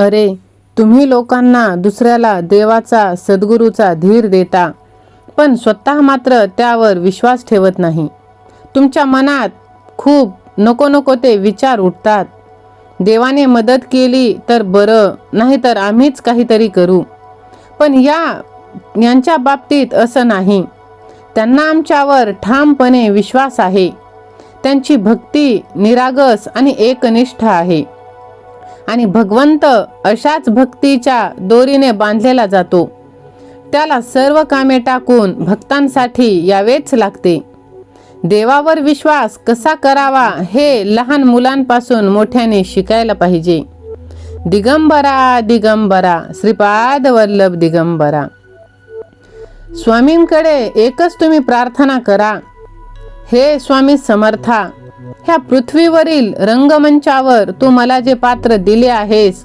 अरे तुम्ही लोकांना दुसऱ्याला देवाचा सद्गुरूचा धीर देता पण स्वतः मात्र त्यावर विश्वास ठेवत नाही. तुमच्या मनात खूप नको नको ते विचार उठतात. देवाने मदत केली तर बरं नाही तर आम्हीच काहीतरी करू. पण या यांच्या बाबतीत असं नाही. त्यांना आमच्यावर ठामपणे विश्वास आहे. त्यांची भक्ती निरागस आणि एकनिष्ठ आहे. आणि भगवंत अशाच भक्तीच्या दोरीने बांधलेला जातो. त्याला सर्व कामे टाकून भक्तांसाठी यावेच लागते. देवावर विश्वास कसा करावा हे लहान मुलांपासून मोठ्याने शिकायला पाहिजे. दिगंबरा दिगंबरा श्रीपाद वल्लभ दिगंबरा. स्वामींकडे एकच तुम्ही प्रार्थना करा. हे स्वामी समर्था ह्या पृथ्वीवरील रंगमंचावर तू मला जे पात्र दिले आहेस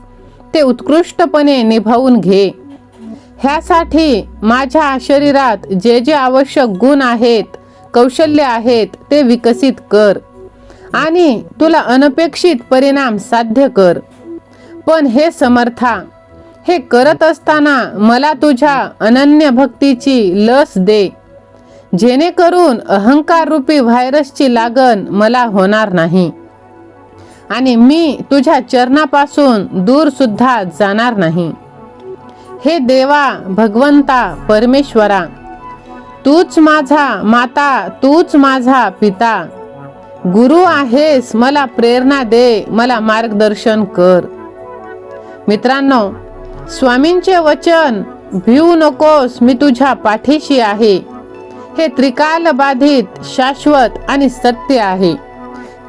ते उत्कृष्टपणे निभावून घे. ह्यासाठी माझ्या शरीरात जे जे आवश्यक गुण आहेत कौशल्य आहेत ते विकसित कर आणि तुला अनपेक्षित परिणाम साध्य कर. पण हे समर्था हे करत असताना मला तुझ्या अनन्य भक्तीची लस दे. जेणेकरून अहंकार रूपी व्हायरसची लागण मला होणार नाही. आणि मी तुझ्या चरणापासून दूर सुद्धा जाणार नाही. हे देवा भगवंता परमेश्वरा तूच माझा माता तूच माझा पिता. गुरु आहेस मला प्रेरणा दे मला मार्गदर्शन कर. मित्रांनो स्वामींचे वचन भिवू नकोस मी तुझ्या पाठीशी आहे. हे त्रिकाल बाधित शाश्वत आणि सत्य आहे.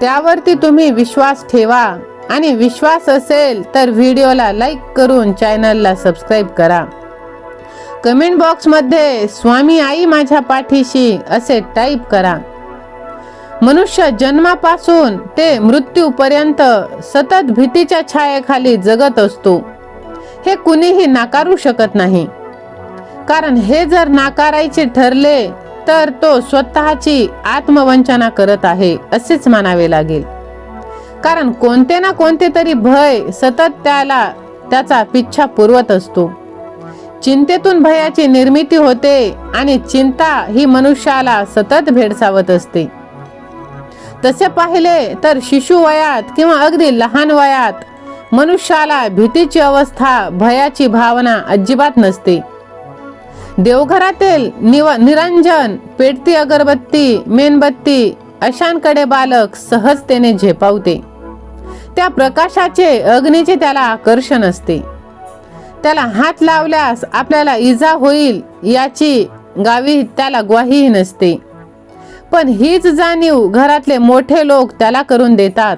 त्यावरती तुम्ही विश्वास ठेवा आणि विश्वास असेल तर व्हिडिओला लाईक करून चॅनलला सबस्क्राईब करा. कमेंट बॉक्समध्ये स्वामी आई माझ्या पाठीशी असे टाईप करा. मनुष्य जन्मापासून ते मृत्यूपर्यंत सतत भीतीच्या छायेखाली जगत असतो. हे कुणीही नाकारू शकत नाही. कारण हे जर नाकारायचे ठरले तर तो स्वतःची आत्मवंचना करत आहे असेच मानावे लागेल. कारण कोणते ना कोणते तरी भय सतत त्याला त्याचा पिच्छा पुरवत असतो. चिंतेतून भयाची निर्मिती होते आणि चिंता ही मनुष्याला सतत भेडसावत असते. तसे पाहिले तर शिशु वयात किंवा अगदी लहान वयात मनुष्याला भीतीची अवस्था भयाची भावना अजिबात नसते. देवघरातील निव निरंजन पेटती अगरबत्ती मेणबत्ती अशांकडे बालक सहजतेने झेपावते. त्या प्रकाशाचे अग्नीचे त्याला आकर्षण असते. त्याला हात लावल्यास आपल्याला इजा होईल याची गावी त्याला ग्वाही नसते. पण हीच जाणीव घरातले मोठे लोक त्याला करून देतात.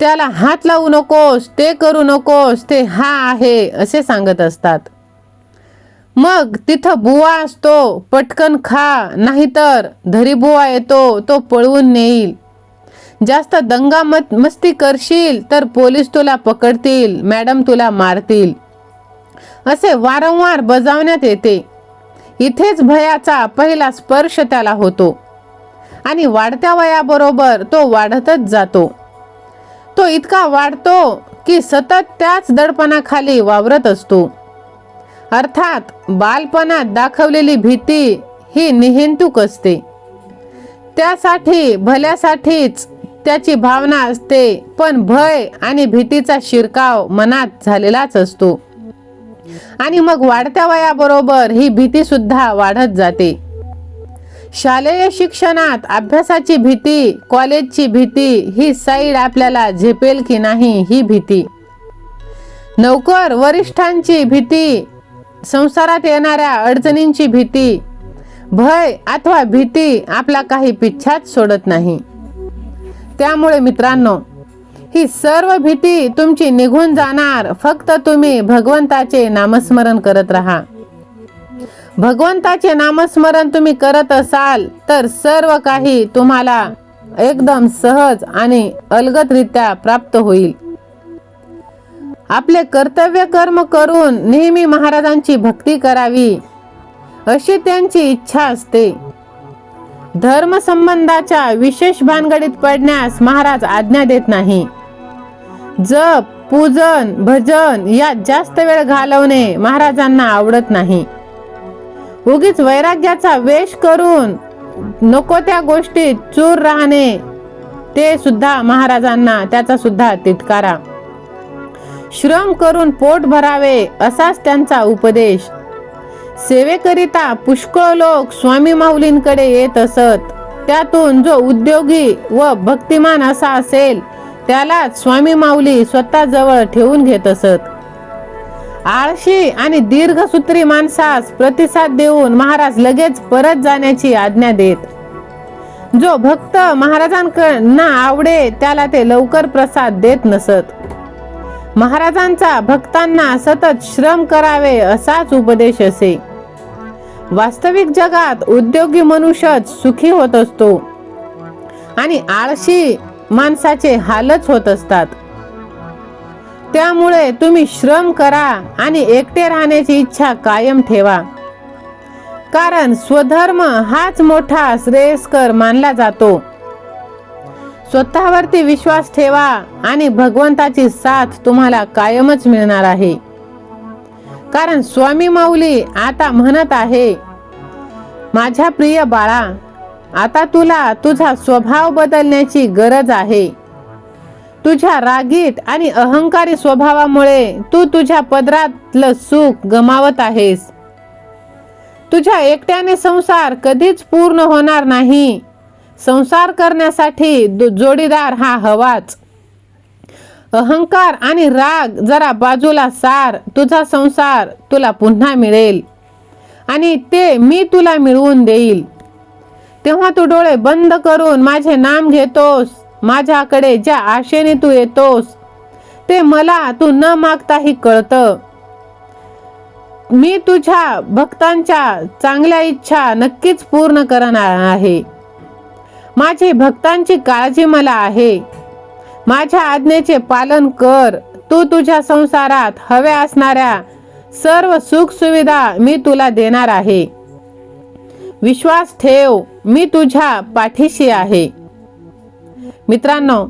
त्याला हात लावू नकोस ते करू नकोस ते हा आहे असे सांगत असतात. मग तिथं बुवा असतो पटकन खा नाहीतर धरी बुवा येतो तो पळवून नेईल. जास्त दंगा मत मस्ती करशील तर पोलीस तुला पकडतील मॅडम तुला मारतील. असे वारंवार बजावण्यात येते. इथेच भयाचा पहिला स्पर्श त्याला होतो. आणि वाढत्या वयाबरोबर तो वाढतच जातो. तो इतका वाढतो की सतत त्याच दडपणाखाली वावरत असतो. अर्थात बालपणात दाखवलेली भीती ही निहेंतुक असते. त्यासाठी भल्यासाठीच त्याची भावना असते पण भय आणि भीतीचा शिरकाव मनात झालेलाच असतो. आणि मग वाढत्या वयाबरोबर ही भीती सुद्धा वाढत जाते. शालेय शिक्षणात अभ्यासाची भीती कॉलेजची भीती ही साईड आपल्याला झेपेल की नाही ही भीती. नोकर वरिष्ठांची भीती संसारात येणाऱ्या अडचणींची भीती भय अथवा भीती आपला काही पिच्छाच सोडत नाही. त्यामुळे मित्रांनो ही सर्व भीती तुमची निघून जाणार. फक्त तुम्ही भगवंताचे नामस्मरण करत राहा. भगवंताचे नामस्मरण तुम्ही करत असाल तर सर्व काही तुम्हाला एकदम सहज आणि अलगदरित्या प्राप्त होईल. आपले कर्तव्य कर्म करून नेहमी महाराजांची भक्ती करावी अशी त्यांची इच्छा असते. धर्म संबंधाच्या विशेष भानगडीत पडण्यास महाराज आज्ञा देत नाही. जप पूजन भजन यात जास्त वेळ घालवणे महाराजांना आवडत नाही. उगीच वैराग्याचा वेश करून नको त्या गोष्टीत चूर राहणे ते सुद्धा महाराजांना त्याचा सुद्धा तिटकारा. श्रम करून पोट भरावे असाच त्यांचा उपदेश. सेवेकरिता पुष्कळ लोक स्वामी माऊलींकडे येत असत. त्यातून जो उद्योगी व भक्तिमान असा असेल त्यालाच स्वामी माऊली स्वतः जवळ ठेवून घेत असत. आळशी आणि दीर्घसूत्री माणसास प्रतिसाद देऊन महाराज लगेच परत जाण्याची आज्ञा देत. जो भक्त महाराजांकडनं आवडे त्याला ते लवकर प्रसाद देत नसत. महाराजांचा भक्तांना सतत श्रम करावे असाच उपदेश असे. वास्तविक जगात उद्योगी मनुष्यच सुखी होत असतो. आणि आळशी माणसाचे हालच होत असतात. त्यामुळे तुम्ही श्रम करा आणि एकटे राहण्याची इच्छा कायम ठेवा. कारण स्वधर्म हाच मोठा श्रेयस्कर मानला जातो. स्वतःवरती विश्वास ठेवा आणि भगवंताची साथ तुम्हाला कायमच मिळणार आहे. कारण स्वामी माऊली आता म्हणत आहे माझ्या प्रिय बाळा आता तुला तुझा स्वभाव बदलण्याची गरज आहे. तुझ्या रागीट आणि अहंकारी स्वभावामुळे तू तुझ्या पदरातलं सुख गमावत आहेस. तुझ्या एकट्याने संसार कधीच पूर्ण होणार नाही. संसार करण्यासाठी जोडीदार हा हवाच. अहंकार आणि राग जरा बाजूला सार तुझा संसार तुला पुन्हा मिळेल. आणि ते मी तुला मिळवून देईल. तेव्हा तू डोळे बंद करून माझे नाम घेतोस माझ्याकडे ज्या आशेने तू येतोस ते मला तू न मागताही कळतं. मी तुझ्या भक्तांच्या चांगल्या इच्छा नक्कीच पूर्ण करणार आहे. माझी भक्तांची काळजी मला आहे. माझ्या आज्ञेचे पालन कर. तू तुझ्या संसारात हव्या असणाऱ्या सर्व सुख सुविधा मी तुला देणार आहे. विश्वास ठेव मी तुझ्या पाठीशी आहे. मित्रांनो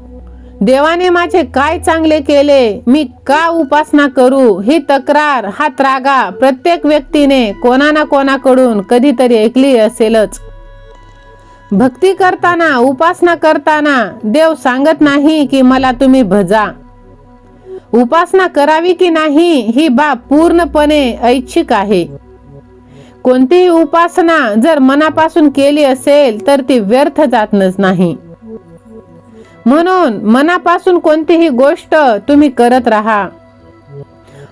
देवाने माझे काय चांगले केले मी का उपासना करू ही तक्रार हा त्रागा प्रत्येक व्यक्तीने कोणा ना कोणाकडून कधीतरी ऐकली असेलच. भक्ती करताना उपासना करताना देव सांगत नाही की मला तुम्ही भजा. उपासना करावी की नाही ही बाब पूर्णपणे ऐच्छिक आहे. कोणतीही उपासना जर मनापासून केली असेल तर ती व्यर्थ जातच नाही. म्हणून मनापासून कोणतीही गोष्ट तुम्ही करत राहा.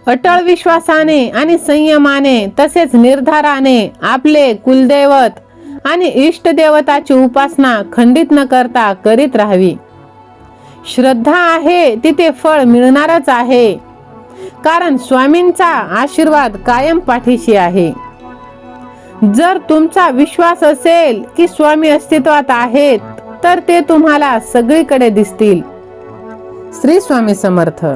अटळ विश्वासाने आणि संयमाने तसेच निर्धाराने आपले कुलदैवत आणि इष्ट देवताची उपासना खंडित न करता करीत राहावी. श्रद्धा आहे तिथे फळ मिळणारच आहे. कारण स्वामींचा आशीर्वाद कायम पाठीशी आहे. जर तुमचा विश्वास असेल की स्वामी अस्तित्वात आहेत तर ते तुम्हाला सगळीकडे दिसतील. श्री स्वामी समर्थ.